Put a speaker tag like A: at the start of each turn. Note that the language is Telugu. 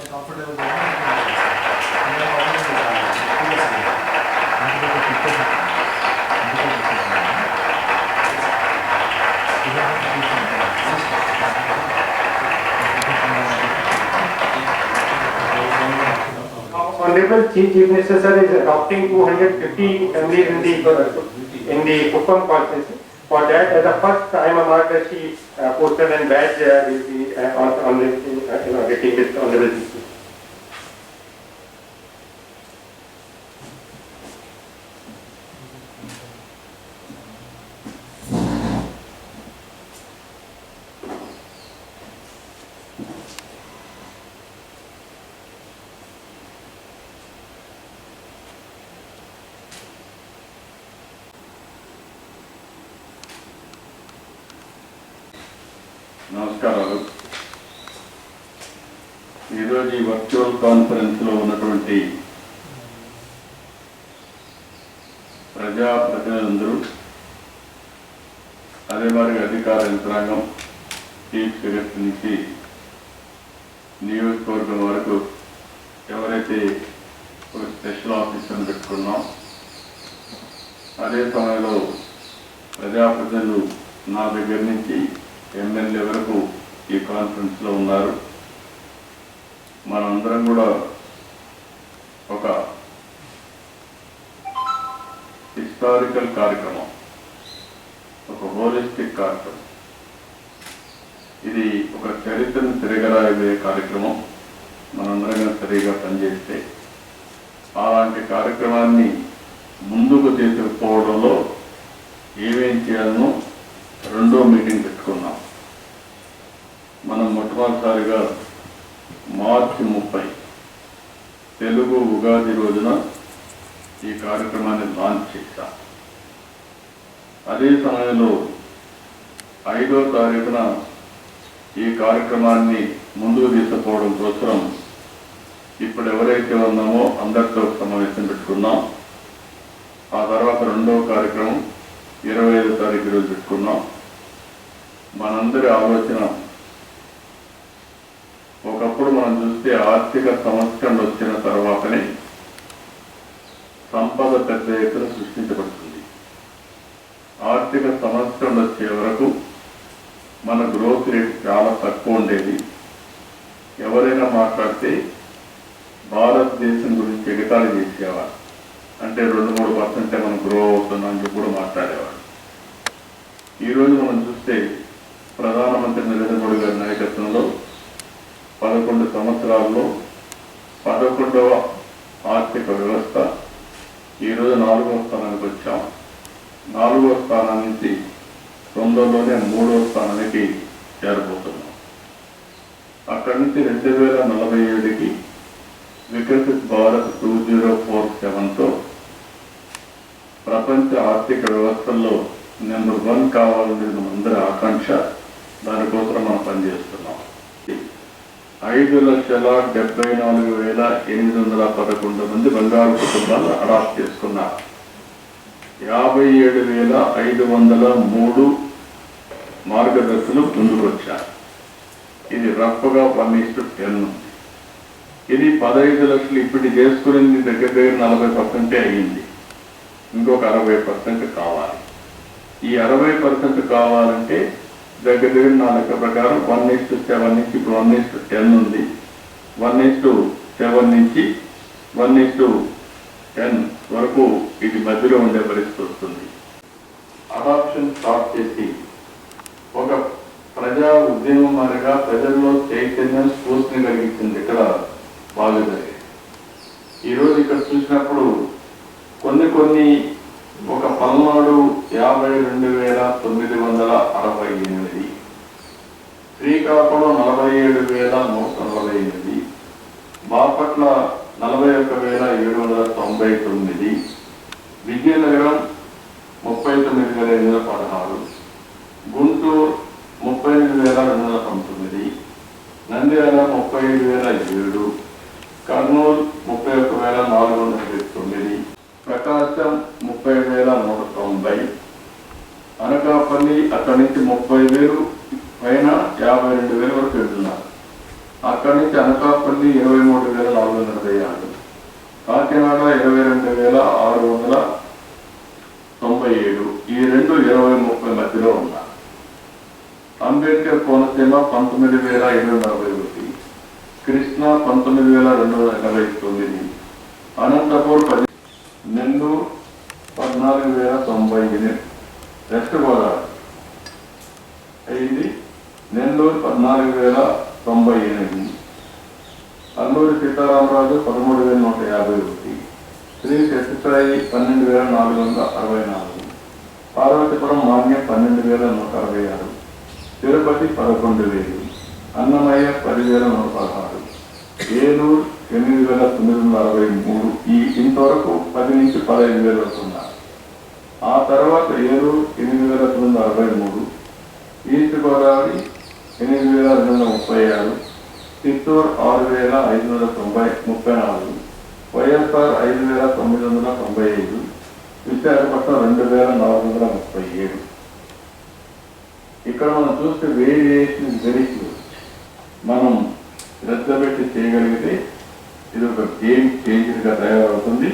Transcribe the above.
A: comfortable.
B: Honorable Chief Chief Minister sir is adopting 250 families in the in the Kupam constituency. For that, as a first, time, our a Maharashtra uh, poster and badge will be uh, on, on the nothing or getting it on the
C: register. Namaskaram. ఈరోజు ఈ వర్చువల్ కాన్ఫరెన్స్లో ఉన్నటువంటి ప్రజాప్రతినిధులందరూ అదే మరి అధికార యంత్రాంగం చీఫ్ సెక్రటరీ నుంచి నియోజకవర్గం వరకు ఎవరైతే ఒక స్పెషల్ ఆఫీసర్ని పెట్టుకున్నాం అదే సమయంలో ప్రజాప్రతినిధులు నా దగ్గర నుంచి ఎమ్మెల్యే వరకు ఈ కాన్ఫరెన్స్లో ఉన్నారు. మనందరం కూడా ఒక హిస్టారికల్ కార్యక్రమం ఒక హోలిస్టిక్ కార్యక్రమం. ఇది ఒక చరిత్రను తిరగరాయబోయే కార్యక్రమం. మనందరం సరిగా పనిచేస్తే అలాంటి కార్యక్రమాన్ని ముందుకు తీసుకుపోవడంలో ఏమేం చేయాలనో రెండో మీటింగ్ పెట్టుకున్నాం మనం మొట్టమొదటిసారిగా మార్చి ముప్పై తెలుగు ఉగాది రోజున ఈ కార్యక్రమాన్ని లాంచ్ చేశా. అదే సమయంలో ఐదో తారీఖున ఈ కార్యక్రమాన్ని ముందుకు తీసుకుపోవడం కోసం ఇప్పుడు ఎవరైతే ఉన్నామో అందరితో సమావేశం పెట్టుకున్నాం. ఆ తర్వాత రెండవ కార్యక్రమం ఇరవై ఐదో తారీఖు రోజు పెట్టుకున్నాం. మనందరి ఆలోచన ఒకప్పుడు మనం చూస్తే ఆర్థిక సంస్కరణ వచ్చిన తర్వాతనే సంపద పెద్ద ఎత్తున సృష్టించబడుతుంది. ఆర్థిక సంవత్సరం వచ్చే వరకు మన గ్రోత్ రేట్ చాలా తక్కువ ఉండేది. ఎవరైనా మాట్లాడితే భారతదేశం గురించి ఎగతాళి చేసేవారు. అంటే రెండు మూడు పర్సెంటే మనం గ్రో అవుతున్నాం అని చెప్పి కూడా మాట్లాడేవాడు ఈరోజు మనం చూస్తే ప్రధానమంత్రి నరేంద్ర మోడీ గారి నాయకత్వంలో పదకొండు సంవత్సరాల్లో పదకొండవ ఆర్థిక వ్యవస్థ ఈరోజు నాలుగో స్థానానికి వచ్చాం. నాలుగో స్థానం నుంచి తొందరలోనే మూడో స్థానానికి చేరబోతున్నాం. అక్కడి నుంచి రెండు వేల నలభై ఏడుకి Viksit Bharat two zero four సెవెన్తో ప్రపంచ ఆర్థిక వ్యవస్థల్లో నెంబర్ వన్ కావాలనేది మనందరి ఆకాంక్ష. దానికోసం మనం పనిచేస్తున్నాం. ఐదు లక్షల డెబ్బై నాలుగు వేల ఎనిమిది వందల పదకొండు మంది బంగారు కుటుంబాలు అడాప్ట్ చేసుకున్నారు. యాభై ఏడు వేల ఐదు వందల మూడు మార్గదర్శులు ముందుకొచ్చారు ఇది రఫ్గా వన్ ఇస్టు టెన్ ఉంది. ఇది పదహైదు లక్షలు ఇప్పుడు చేసుకునేది దగ్గర దగ్గర నలభై పర్సెంటే అయ్యింది. ఇంకొక అరవై పర్సెంట్ కావాలి. ఈ అరవై పర్సెంట్ కావాలంటే దగ్గర దగ్గర నా లెక్క ప్రకారం వన్ ఇస్ సెవెన్ నుంచి ఇప్పుడు వన్ ఇస్ టెన్ ఉంది. వన్ ఇస్ సెవెన్ నుంచి వన్ ఇస్ టెన్ వరకు ఇది మధ్యలో ఉండే పరిస్థితి వస్తుంది. అడాప్షన్ స్టార్ట్ చేసి ఒక ప్రజా ఉద్యమం మాదిరిగా ప్రజల్లో చైతన్యం స్ఫూర్తిని కలిగించింది. ఇక్కడ బాగా జరిగింది. ఈరోజు ఇక్కడ చూసినప్పుడు కొన్ని కొన్ని ఒక పల్నాడు యాభై రెండు వేల తొమ్మిది వందల అరవై ఎనిమిది శ్రీకాకుళం నలభై ఏడు వేల నూట నలభై ఎనిమిది బాపట్ల నలభై ఒక్క వేల ఏడు వందల తొంభై తొమ్మిది విజయనగరం ముప్పై తొమ్మిది వేల ఎనిమిది వందల పదహారు గుంటూరు ముప్పై ఎనిమిది వేల రెండు వందల పంతొమ్మిది నంద్యాల ముప్పై ఐదు వేల ఏడు కర్నూలు ముప్పై ఒక్క వేల నాలుగు వందల ప్రకాశం ముప్పై వేల నూట తొంభై. అనకాపల్లి అక్కడి నుంచి ముప్పై వేలు పైన యాభై రెండు వేల వరకు వెళ్తున్నారు. అక్కడి నుంచి అనకాపల్లి ఇరవై మూడు వేల నాలుగు వందల ఇరవై ఆరు కాకినాడ ఇరవై రెండు వేల ఆరు వందల తొంభై ఏడు ఈ రెండు ఇరవై ముప్పై మధ్యలో ఉన్నారు అంబేద్కర్ కోనసీమ పంతొమ్మిది వేల ఎనిమిది నలభై ఒకటి. కృష్ణా పంతొమ్మిది వేల రెండు వందల ఎనభై తొమ్మిది. అనంతపూర్ పది నెల్లూరు పద్నాలుగు వేల తొంభై ఎనిమిది వెస్ట్ గోదావరి అయింది. నెల్లూరు పద్నాలుగు వేల తొంభై ఎనిమిది. అల్లూరి సీతారామరాజు పదమూడు వేల నూట యాభై ఒకటి. శ్రీ సత్యసాయి పన్నెండు వేల నాలుగు వందల అరవై నాలుగు. పార్వతీపురం మాన్యం పన్నెండు వేల నూట అరవై ఆరు. తిరుపతి పదకొండు వేలు. అన్నమయ్య పదివేల నూట పదహారు. ఏలూరు ఎనిమిది వేల తొమ్మిది వందల అరవై మూడు. ఈ ఇంతవరకు పది నుంచి పదహైదు వేలు వస్తున్నారు ఆ తర్వాత ఏలూరు ఎనిమిది వేల తొమ్మిది వందల అరవై మూడు ఈస్ట్ గోదావరి ఎనిమిది వేల రెండు వందల ముప్పై ఆరు చిత్తూరు ఆరు వేల ఐదు వందల తొంభై ముప్పై నాలుగు వైఎస్ఆర్ ఐదు వేల తొమ్మిది వందల తొంభై ఐదు విశాఖపట్నం రెండు వేల నాలుగు వందల ముప్పై ఏడు. ఇక్కడ మనం చూస్తే వేరియేషన్ వెరీ మనం శ్రద్ధ పెట్టి చేయగలిగితే ఇది ఒక గేమ్ చేంజర్గా తయారవుతుంది.